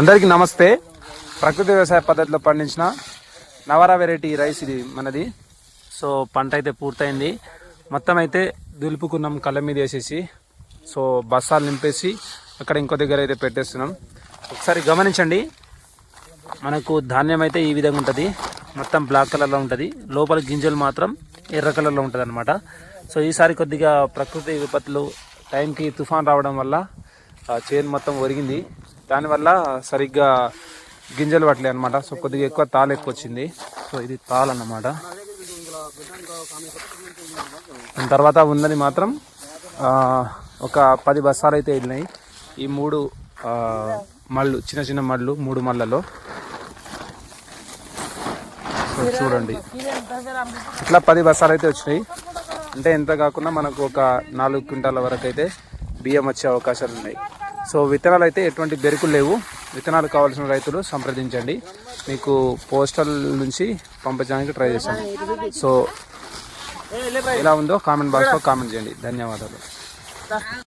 అందరికీ నమస్తే. ప్రకృతి వ్యవసాయ పద్ధతిలో పండించిన నవరా వెరైటీ రైస్ ఇది మనది. సో పంట అయితే పూర్తయింది. మొత్తం అయితే దులుపుకున్నాం కళ్ళ మీద వేసేసి. సో బస్తాలు నింపేసి అక్కడ ఇంకో దగ్గర అయితే పెట్టేస్తున్నాం. ఒకసారి గమనించండి. మనకు ధాన్యం అయితే ఈ విధంగా ఉంటుంది. మొత్తం బ్లాక్ కలర్లో ఉంటుంది. లోపల గింజలు మాత్రం ఎర్ర కలర్లో ఉంటుంది అనమాట సో ఈసారి కొద్దిగా ప్రకృతి విపత్తులు టైంకి తుఫాన్ రావడం వల్ల చేను మొత్తం ఒరిగింది. దానివల్ల సరిగ్గా గింజలు పట్టలే అనమాట సో కొద్దిగా ఎక్కువ తాలు ఎక్కువ వచ్చింది సో ఇది తాల్ అన్నమాట. దాని తర్వాత ఉన్నది మాత్రం ఒక పది బస్సాలు అయితే వెళ్ళినాయి. ఈ మూడు మళ్ళు చిన్న చిన్న మళ్ళు మూడు మళ్ళలో. చూడండి. ఇట్లా పది బస్సాలు అయితే వచ్చినాయి. అంటే ఎంత కాకుండా మనకు ఒక నాలుగు క్వింటాల వరకు అయితే బియ్యం వచ్చే అవకాశాలు ఉన్నాయి సో విత్తనాలు అయితే ఎటువంటి బెరుకులు లేవు. విత్తనాలు కావాల్సిన రైతులు సంప్రదించండి. మీకు పోస్టల్ నుంచి పంపించడానికి ట్రై చేస్తాను సో ఎలా ఉందో కామెంట్ బాక్స్లో కామెంట్ చేయండి. ధన్యవాదాలు.